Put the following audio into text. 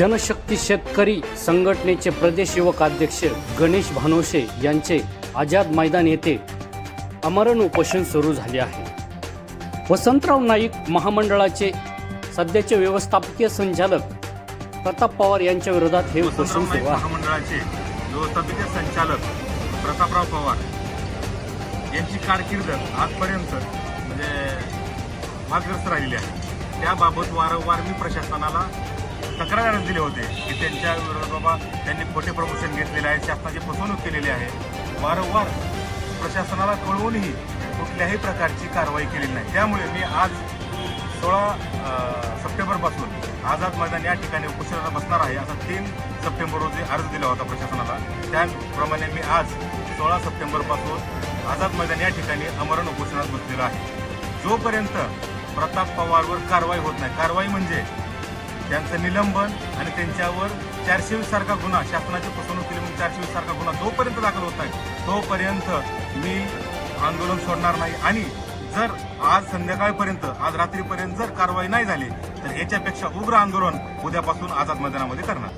जनशक्ती शेतकरी संघटनेचे प्रदेश युवक अध्यक्ष गणेश भानोशे यांचे आझाद मैदान येथे अमरण उपोषण सुरू झाले आहे. वसंतराव नाईक महामंडळाचे सध्याचे व्यवस्थापकीय संचालक प्रताप पवार यांच्या विरोधात हे उपोषण सुरू आहे. महामंडळाचे व्यवस्थापकीय संचालक प्रतापराव पवार यांची कारकीर्द आजपर्यंत म्हणजे वादग्रस्त राहिलेली आहे. त्याबाबत वारंवार मी प्रशासनाला तक्रार दिले होते की त्यांच्या विरोधात बाबा त्यांनी खोटे प्रमोशन घेतलेले आहे शासनाची फसवणूक केलेली आहे. वारंवार प्रशासनाला कळवूनही कुठल्याही प्रकारची कारवाई केलेली नाही. त्यामुळे मी आज सोळा सप्टेंबरपासून आझाद मैदान या ठिकाणी उपोषणाला बसणार आहे असा तीन सप्टेंबर रोजी अर्ज दिला होता प्रशासनाला. त्याप्रमाणे मी आज सोळा सप्टेंबरपासून आझाद मैदान या ठिकाणी अमरण उपोषणात बसलेलो आहे. जोपर्यंत प्रताप पवारवर कारवाई होत नाही कारवाई म्हणजे त्यांचं निलंबन आणि त्यांच्यावर चारशे वीस सारखा गुन्हा शासनाची फसवणूक केली म्हणून चारशे वीस सारखा गुन्हा जोपर्यंत दाखल होत आहे तोपर्यंत मी आंदोलन सोडणार नाही. आणि जर आज संध्याकाळपर्यंत आज रात्रीपर्यंत जर कारवाई नाही झाली तर याच्यापेक्षा उग्र आंदोलन उद्यापासून आझाद मैदानामध्ये करणार.